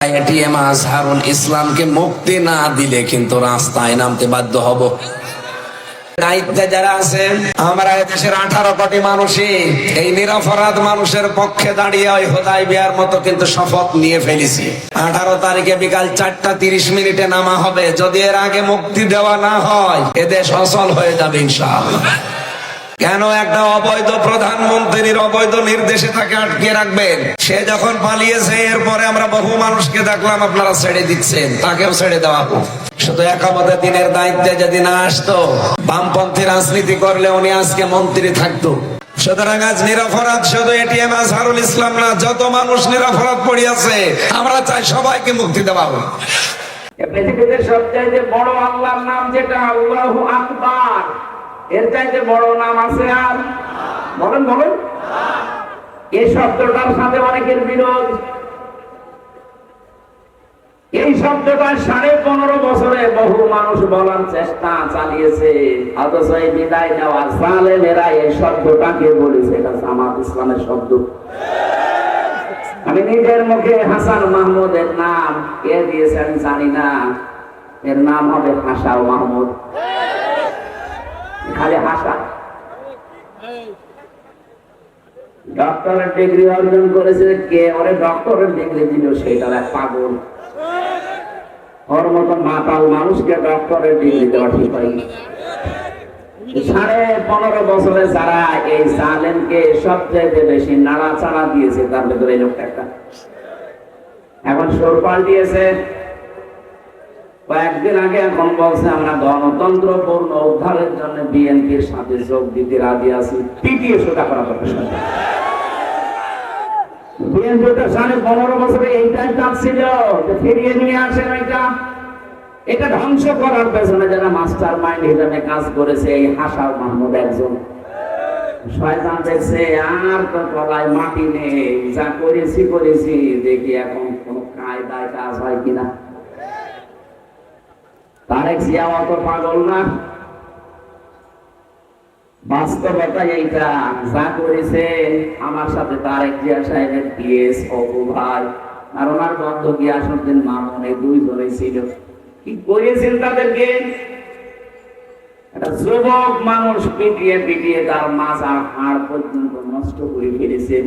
ATM Azharul ইসলামকে মুক্তি না দিলে কিন্তু রাস্তায় নামতে বাধ্য হব। যারা আছেন আমরা দেশের আঠারো কোটি এই মানুষের পক্ষে দাঁড়িয়ে হোদাই কিন্তু শপথ নিয়ে ফেলেছি। আঠারো তারিখে বিকাল চারটা তিরিশ মিনিটে নামা হবে। যদি এর আগে মুক্তি দেওয়া না হয় এদেশ অচল হয়ে যাবে ইনশাআল্লাহ। কেন একটা অবৈধ প্রধানমন্ত্রীর অবৈধ নির্দেশে তাকে আটকে রাখবেন? সে যখন পালিয়েছে, এরপরে আমরা বহু মানুষকে দেখলাম আপনারা ছেড়ে দিচ্ছেন, তাকেও ছেড়ে দেওয়া শুধু একামতে দিনের দায়িত্বে যদি না আসতো, বামপন্থী রাজনীতি করলে উনি আজকে মন্ত্রী থাকতো। সুতরাং আজ নিরপরাধ শুধু এটিএম আজহারুল ইসলাম না, যত মানুষ নিরপরাধ পড়িয়াছে, আমরা চাই সবাইকে মুক্তি দেওয়া হোক। পৃথিবীতে সবচাইতে বড় আল্লাহর নাম যেটা আল্লাহু আকবার। এর চাইতে বড় নাম আছে আর? বলেন বলেন। এই শব্দটার সাথে অনেকের বিরোধ। এই শব্দটা সাড়ে পনেরো বছরে বহু মানুষ বলার চেষ্টা চালিয়েছে। অথচ এই বিদায় নেওয়া জালেমেরা এই শব্দটাকে বলেছে, এটা জামাত ইসলামের শব্দ। আমি নিজের মুখে হাসান মাহমুদের নাম কে দিয়েছেন জানি না। এর নাম হবে হাসাও মাহমুদ। খালি হাসা। ডক্টরের ডিগ্রি অর্জন করেছে কে? ওরে ডক্টরের ডিগ্রি দিল সেটা এক পাগল। ওর মতো মাতাল মানুষকে ডক্টরের ডিগ্রি দেওয়া ঠিক সাড়ে পনেরো বছরে যারা এই সবচেয়ে বেশি নাড়াচাড়া দিয়েছে, তার ভেতরে লোকটা একটা। এখন সুর পাল্টিয়েছে। কয়েকদিন আগে এখন বলছে, আমরা গণতন্ত্র পূর্ণ উদ্ধারের জন্য বিএনপির সাথে যোগ দিতে রাজি আছি। করা এটা। ধ্বংস করার মাস্টার মাইন্ড কাজ করেছে এই হাসার একজন। আর মাটি নেই, যা করেছি করেছি, দেখি এখন কোন কায়দায় কাজ হয় কিনা। তারেক জিয়া অত পাগল না? বাস্তবতা এইটা যা করেছে, আমার সাথে তারেক জিয়া সাহেবের পিএস অপু আর ওনার বন্ধ গিয়াসুদ্দিন মামুন এই দুইজনেই ছিল। কি করেছেন তাদেরকে? একটা যুবক মানুষ পিটিয়ে পিটিয়ে তার মাজা হাড় পর্যন্ত নষ্ট করে ফেলেছেন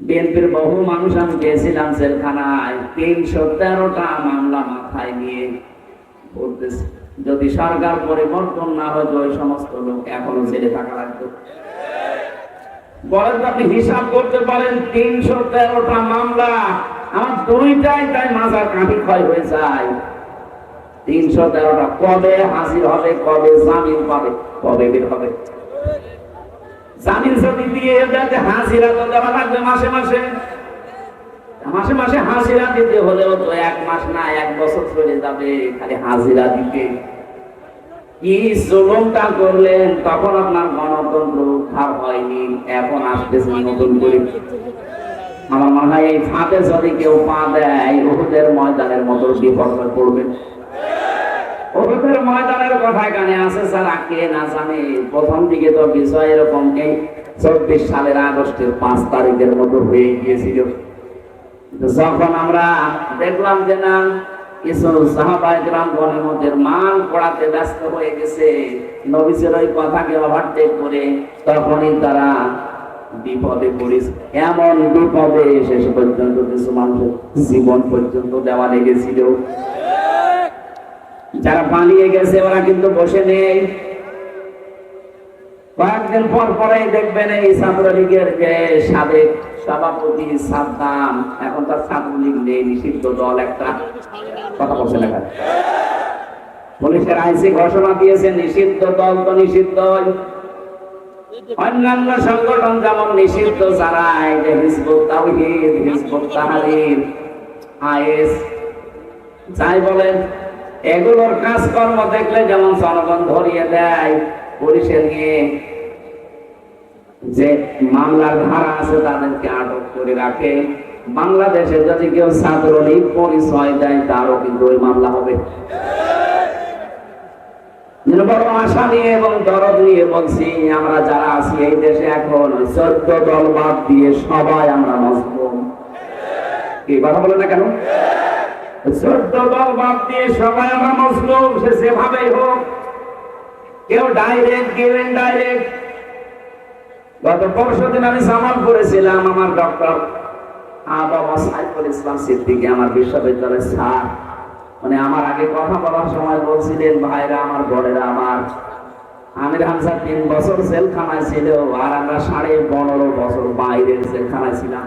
বিএনপির বহু মানুষ আমি গেছিলাম জেলখানায়। তিনশো তেরোটা মামলা মাথায় নিয়ে করতেছে যদি সরকার পরিবর্তন না হতো, ওই সমস্ত লোক এখনও জেলে থাকা লাগতো বলেন আপনি হিসাব করতে পারেন, তিনশো তেরোটা মামলা আমার দুইটাই তাই মাজার কাঠি ক্ষয় হয়ে যায়। তিনশো তেরোটা কবে হাজির হবে, কবে জামিন পাবে, কবে বের হবে? জামিন যদি দিয়ে যাতে হাজিরা তো দেওয়া লাগবে মাসে মাসে। মাসে মাসে হাজিরা দিতে হলেও তো এক মাস না, এক বছর চলে যাবে, খালি হাজিরা দিতে। কি জুলুমটা করলেন, তখন আপনার গণতন্ত্র উদ্ধার হয়নি, এখন আসতেছে নতুন করে। আমার মনে হয় এই ফাঁদে যদি কেউ পা দেয়, উহুদের ময়দানের মতো বিপর্যয় পড়বে। উহুদের ময়দানের কথা এখানে আছে যারা কে না জানে। প্রথম দিকে তো বিষয় এরকম চব্বিশ সালের আগস্টের পাঁচ তারিখের মতো হয়ে গিয়েছিল। যখন আমরা দেখলাম যে না, কিছু গণের মান পড়াতে ব্যস্ত হয়ে গেছে, নবীজের ওই কথাকে ওভারটেক করে তখনই তারা বিপদে পড়েছে এমন বিপদে শেষ পর্যন্ত কিছু মানুষের জীবন পর্যন্ত দেওয়া লেগেছিল। যারা পালিয়ে গেছে, ওরা কিন্তু বসে নেই। কয়েকদিন পর পরেই দেখবেন এই ছাত্রলীগের যে সাবেক সভাপতি সাদ্দাম, এখন তার ছাত্রলীগ নেই, নিষিদ্ধ দল একটা। কথা বলছে লেখা। পুলিশের আইসি ঘোষণা দিয়েছে, নিষিদ্ধ দল তো নিষিদ্ধ অন্যান্য সংগঠন যেমন নিষিদ্ধ যারা যে Hizbut Tawheed, Hizbut Tahrir IS, যাই বলেন এগুলোর কাজকর্ম দেখলে যেমন জনগণ ধরিয়ে দেয় পুলিশে নিয়ে যে মামলার ধারা আছে তাদেরকে আটক করে রাখে। বাংলাদেশে যদি কেউ ছাত্রলীগ পরিচয় দেয়, তারও কিন্তু ওই মামলা হবে। আশা নিয়ে এবং দরদ নিয়ে বলছি, আমরা যারা আছি এই দেশে এখন, চোদ্দ দল বাদ দিয়ে সবাই আমরা মজলুম। কি কথা বলে না কেন? চোদ্দ দল বাদ দিয়ে সবাই আমরা মজলুম, সে হোক, কেউ ডাইরেক্ট কেউ ইনডাইরেক্ট গত পরশু দিন আমি করেছিলাম আমার ডক্টর বাবা সাইফুল ইসলাম সিদ্দিকি, আমার বিশ্ববিদ্যালয়ের স্যার। মানে আমার আগে কথা বলার সময় বলছিলেন, ভাইরা, আমার বড়েরা আমার, আমির হামজা তিন বছর জেলখানায় ছিল, আর আমরা সাড়ে পনেরো বছর বাইরের জেলখানায় ছিলাম।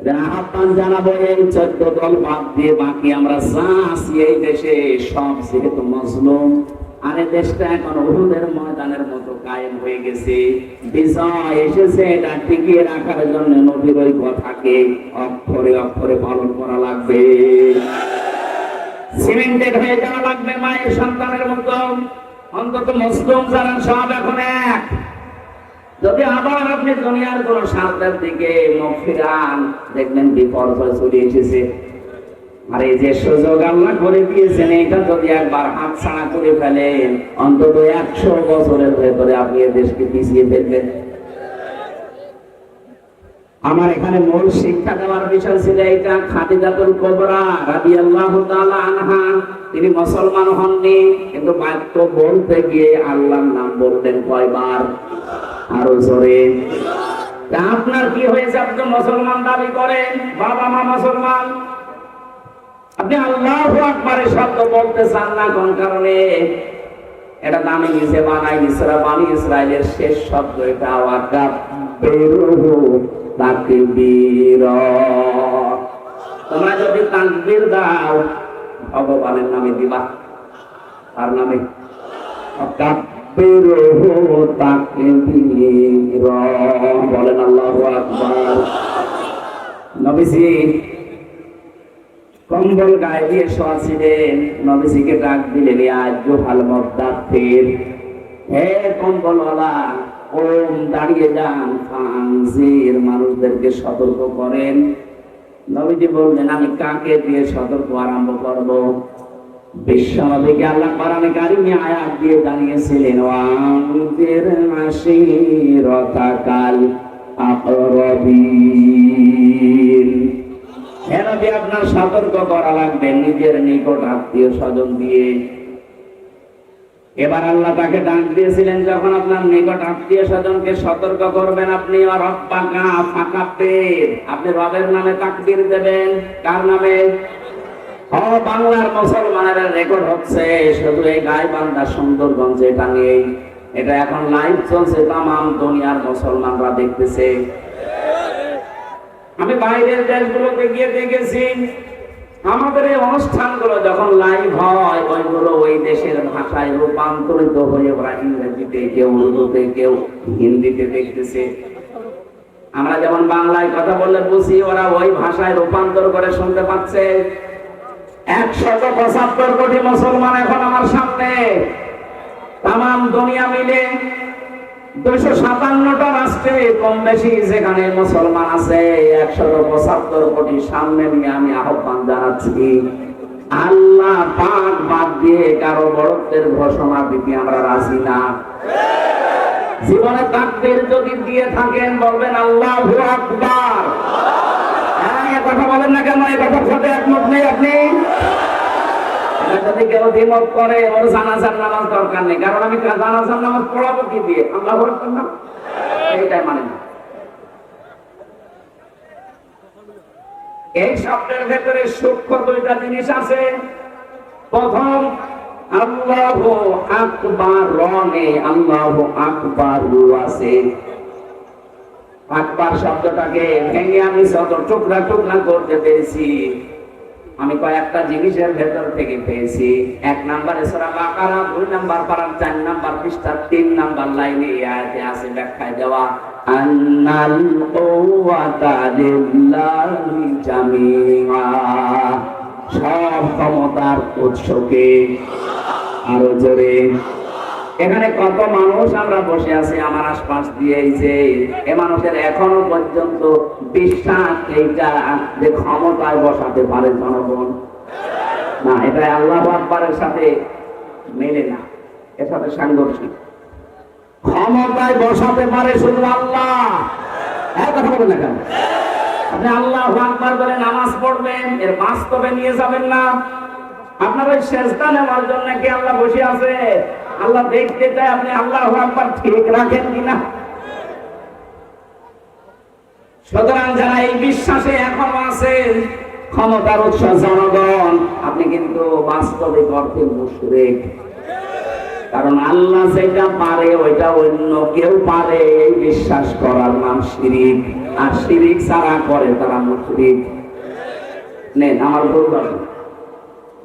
আহ্বান জানাব এই চোদ্দ দল বাদ দিয়ে বাকি আমরা যা আছি এই দেশে, সব যেহেতু মজলুম। আর দেশটা এখন উহুদের ময়দানের মতো কায়েম হয়ে গেছে। বিজয় এসেছে, এটা টিকিয়ে রাখার জন্য নবীর ওই কথাকে অক্ষরে অক্ষরে পালন করা লাগবে। সিমেন্টেড হয়ে যাওয়া লাগবে মায়ের সন্তানের মতো। অন্তত মুসলিম যারা সব এখন এক। যদি আবার আপনি দুনিয়ার কোন স্বার্থের দিকে মুখ ফিরান, দেখবেন বিপর্যয় চলে এসেছে। আর এই যে সুযোগ আল্লাহ করে দিয়েছেন, এটা যদি একবার হাত ছাড়া করে ফেলেন, অন্তত একশো বছরের ভেতরে আপনি দেশকে পিছিয়ে ফেলবেন। আমার এখানে মূল শিক্ষা দেওয়ার বিষয় ছিল এটা খাদিজাতুল কোবরা রাদিয়াল্লাহু তাআলা আনহা। তিনি মুসলমান হননি, কিন্তু বাক্য বলতে গিয়ে আল্লাহর নাম বলতেন কয়বার? আরও জোরে। আপনার কি হয়েছে? আপনি মুসলমান দাবি করেন। বাবা, মা মুসলমান। আপনি আল্লাহ আকবারের শব্দ বলতে চান না, কোন কারণে? এটা দামি নিজে বানাই ইসরা, বানি ইসরায়েলের শেষ শব্দ। এটা ওয়াকা বেরুহু তাকবীর। তোমরা যদি তাকবীর দাও, ভগবানের নামে দিবা। তার নামে? বলেন নবীজি, কম্বল গায়ে দিয়ে নবীজিকে ডাক দিলেন আজ হে কম্বলওয়ালা, ওম দাঁড়িয়ে যান ফাংজির মানুষদেরকে সতর্ক করেন। নবীজি বললেন, আমি কাকে দিয়ে সতর্ক আরম্ভ করব? আল্লাহ কারিমে আয়াত দিয়ে জানিয়েছিলেন আপনার সতর্ক করা লাগবে, নিজের নিকট আত্মীয় স্বজন দিয়ে। এবার আল্লাহ তাকে ডাক দিয়েছিলেন, যখন আপনার নিকট আত্মীয় স্বজনকে সতর্ক করবেন, আপনি আপনি রবের নামে তাকবীর দেবেন। কার নামে? বাংলার মুসলমানের রেকর্ড হচ্ছে শুধু এই গাইবান্ধা সুন্দরগঞ্জে নেই এটা এখন লাইভ চলছে তাম দুনিয়ার মুসলমানরা দেখতেছে। আমি বাইরের দেশগুলোতে গিয়ে দেখেছি, আমাদের এই অনুষ্ঠানগুলো যখন লাইভ হয়, ওইগুলো ওই দেশের ভাষায় রূপান্তরিত হয়ে ওরা ইংরেজিতে, কেউ উর্দুতে, কেউ হিন্দিতে দেখতেছে। আমরা যেমন বাংলায় কথা বললে বুঝি, ওরা ওই ভাষায় রূপান্তর করে শুনতে পাচ্ছে। একশত পঁচাত্তর কোটি মুসলমান এখন আমার সামনে। তাম দুনিয়া মিলে দুইশো সাতান্নটা রাষ্ট্রে কম বেশি যেখানে মুসলমান আছে একশো পঁচাত্তর কোটি সামনে নিয়ে আমি আহ্বান জানাচ্ছি। আল্লাহ পাক বাদ দিয়ে কারও বড়ত্বের ঘোষণা দিতে আমরা রাজি না। জীবনে তাকদের যদি দিয়ে থাকেন, বলবেন আল্লাহ আকবার। কথা বলেন না কেন? এই কথার সাথে একমত নেই আপনি? যদি কেউ দ্বিমত করে, ওর জানাজার নামাজ দরকার নেই। কারণ আমি জানাজার নামাজ পড়াবো কি দিয়ে? আল্লাহ এইটাই মানে না। এই শব্দের ভেতরে সূক্ষ্ম দুইটা জিনিস আছে। প্রথম, আল্লাহ আকবার রনে আল্লাহ আকবার আছে। আকবার শব্দটাকে ভেঙে আমি যত টুকরা টুকরা করতে পেরেছি। আমি কয়েকটা জিনিসের ভেতর থেকে পেয়েছি। এক নাম্বারে সূরা বাকারা, দুই নাম্বার পারার চার নাম্বার পৃষ্ঠা, তিন নাম্বার লাইনে এই আয়াতে আছে ব্যাখ্যায় দেওয়া, আন্নাল কুওয়াতা লিল্লাহি জামিআ সব ক্ষমতার উৎসকে আরও জোরে এখানে কত মানুষ আমরা বসে আছি, আমার আশপাশ দিয়ে যে, এ মানুষের এখনও পর্যন্ত বিশ্বাস এইটা যে ক্ষমতায় বসাতে পারে জনগণ। না, এটা আল্লাহ আকবরের সাথে মেলে না, এর সাথে সাংঘর্ষিক। ক্ষমতায় বসাতে পারে শুধু আল্লাহ। হ্যাঁ কথা বলেন না আপনি আল্লাহ আকবার বলে নামাজ পড়বেন, এর বাস্তবে নিয়ে যাবেন না। আপনার ওই শেষদা নেওয়ার জন্য কি আল্লাহ বসে আছে? আল্লাহ দেখতে চায় আপনি আল্লাহ আকবার ঠিক রাখেন কিনা? সুতরাং যারা এই বিশ্বাসে এখনও আছেন ক্ষমতার উৎস জনগণ, আপনি কিন্তু বাস্তবিক অর্থে মুশরিক। কারণ আল্লাহ যেটা পারে, ওইটা অন্য কেউ পারে। এই বিশ্বাস করার নাম শিরিক। আর শিরিক ছাড়া করে, তারা মুশরিক। নেন, আমার ভুল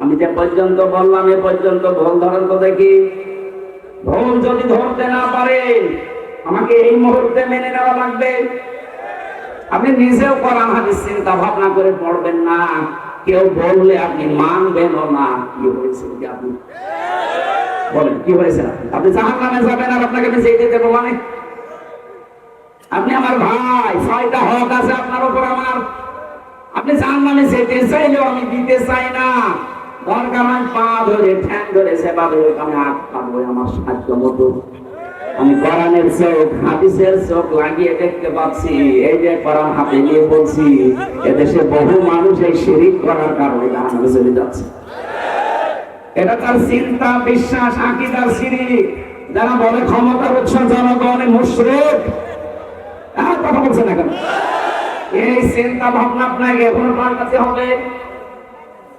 আমি যে পর্যন্ত বললাম, এ পর্যন্ত ভুল ধরেন তো দেখি। ভুল যদি ধরতে না পারে, আমাকে এই মুহূর্তে মেনে নেওয়া লাগবে। আপনি নিজেও কোরআন, হাদিস চিন্তা ভাবনা করে পড়বেন না। কেউ বললে আপনি মানবেন না। কি হয়েছে কি আপনি? বলেন, কি হয়েছে? আপনি? জাহান নামে যাবেন আর আপনাকে আমি মানে? আপনি আমার ভাই, ছয়টা হক আছে আপনার উপর আমার। আপনি জাহান নামে যেতে চাইলেও আমি দিতে চাই না। আমি কোরআনের চোখ, হাদিসের চোখ লাগিয়ে দেখতে পাচ্ছি, এই যে কোরআন হাতে নিয়ে বলছি, এদেশে বহু মানুষ এই শিরিক করার কারণে জাহান্নামে চলে যাচ্ছে এটা তার চিন্তা, বিশ্বাস, আকিদার শিরিক। যারা বলে ক্ষমতার উৎস জনগণে মুশরিক। কথা বলছে না কেন? এই চিন্তা ভাবনা আপনাকে এখনও পাল্টাতে হবে।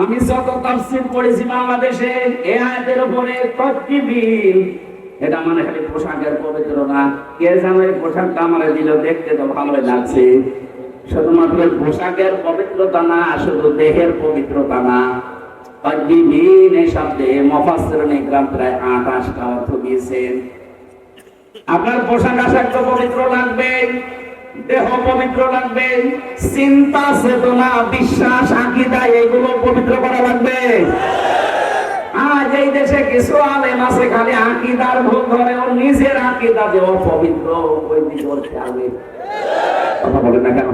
আমি যত তফসিল করেছি বাংলাদেশে, এ আয়াতের উপরে তাকবীর এটা মানে খালি পোশাকের পবিত্র না, কে জানো এই পোশাকটা আমার দিল দেখতে তো ভালোই লাগছে। শুধুমাত্র পোশাকের পবিত্রতা না, শুধু দেহের পবিত্রতা না। তাকবীর এই শব্দে মুফাসসিরুন ইকরাম প্রায় 28টা অর্থ দিয়েছেন। আপনার পোশাক আশাক তো পবিত্র লাগবে, দেহ পবিত্র লাগবে, চিন্তা চেতনা, বিশ্বাস, আকিদা, এগুলো পবিত্র করা লাগবে। আজ এই দেশে কিছু আলেম আছে, খালি আকিদার ভুল ধরে ও নিজের আকিদা যে অপবিত্র ওই দিকে খেয়াল। কথা বলেন না কেন?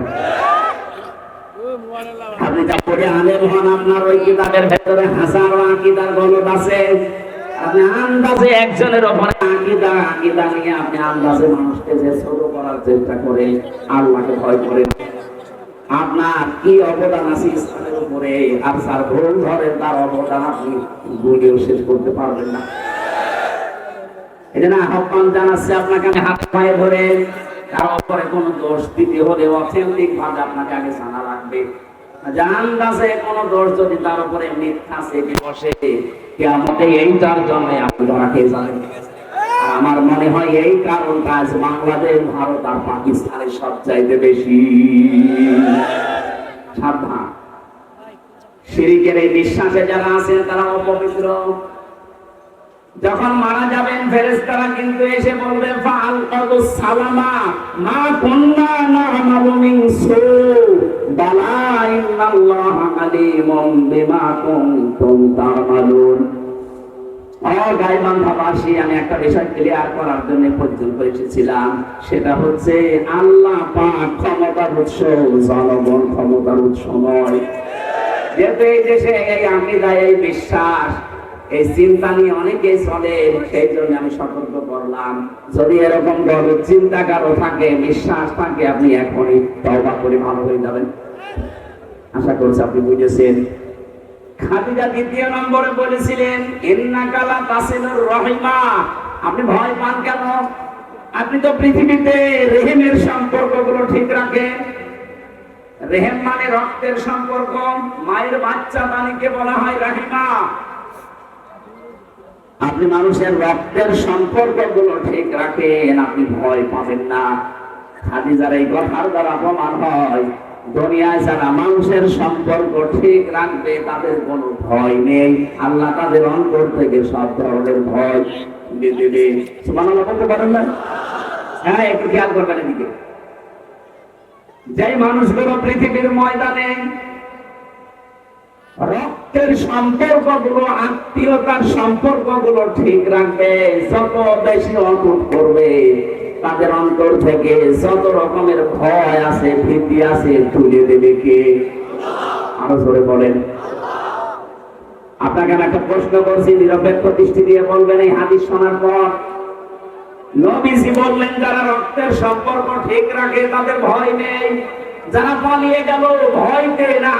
আপনি যা পড়ে আলেম হন, আপনার ওই কিতাবের ভেতরে হাজারো আকিদার গলত আছে। আপনি আন্দাজে একজনের ওপরে আকিদা আকিদা নিয়ে আপনি আন্দাজে মানুষকে যে ছোট করার চেষ্টা করে আল্লাহকে ভয় করেন। আপনার কি অবদান আছে ইসলামের উপরে? আর স্যার, ভুল ধরেন তার অবদান আপনি গুলিও শেষ করতে পারবেন না। এই আহ্বান জানাচ্ছে আপনাকে, আমি হাত পায়ে ধরে কারও উপরে কোনো দোষ দিতে হলে অথেন্টিক ভাবে আপনাকে আগে জানা লাগবে। কোন দোষ যদি তার উপরে বসে কেমতে আমার মনে হয় এই কারণ কাজ বাংলাদেশ, ভারত আর পাকিস্তানের সব চাইতে বেশি। সাবধান। সিরিকের এই বিশ্বাসে যারা আছেন, তারা অপবিত্র। যখন মারা যাবেন, ফেরেশতারা কিন্তু এসে বলবে, ফাল কদু সালামা না'মালু মিন সু। বিমা কুনতুম তা'মালুন। আমি একটা বিষয় ক্লিয়ার করার জন্য পর্যন্ত এসেছিলাম। সেটা হচ্ছে, আল্লাহ পাক ক্ষমতার উৎস, জনগণ ক্ষমতার উৎস নয়। যেহেতু এই দেশে এই আকিদা এই বিশ্বাস এই চিন্তা নিয়ে অনেকেই চলে সেই জন্য আমি সতর্ক করলাম। যদি এরকম ভাবে চিন্তা কারও থাকে, বিশ্বাস থাকে, আপনি এখনই তওবা করে ভালো হয়ে যাবেন। আশা করছি আপনি বুঝেছেন। খাদিজা দ্বিতীয় নম্বরে বলেছিলেন তাসিলুর রহিমা। আপনি ভয় পান কেন? আপনি তো পৃথিবীতে রেহেমের সম্পর্কগুলো ঠিক রাখেন। রেহেম মানে রক্তের সম্পর্ক, মায়ের বাচ্চা দানিকে বলা হয় রাহিমা। আপনি মানুষের রক্তের সম্পর্কগুলো ঠিক রাখেন, আপনি ভয় পাবেন না। খাদিজার এই কথার দ্বারা প্রমাণ হয়। দুনিয়ায় যারা মানুষের সম্পর্ক ঠিক রাখবে, তাদের কোনো ভয় নেই। আল্লাহ তাদের অন্তর থেকে সব ধরনের ভয় বলতে পারেন না? হ্যাঁ একটু খেয়াল করবেন এদিকে। যেই মানুষগুলো পৃথিবীর ময়দানে রক্তের আত্মীয়তার ঠিক রাখবে। যত বেশি করবে, তাদের অন্তর থেকে যত রকমের ভয় আছে, ভীতি আছে, তুলে দেবে কে? আরও জোরে বলেন। আপনাকে আমি একটা প্রশ্ন করছি, নিরপেক্ষ দৃষ্টি দিয়ে বলবেন এই হাদিস শোনার পর। নবীজি বললেন, যারা রক্তের সম্পর্ক ঠিক রাখে, তাদের ভয় নেই। যারা পালিয়ে গেল, ভয় পেয়ে না।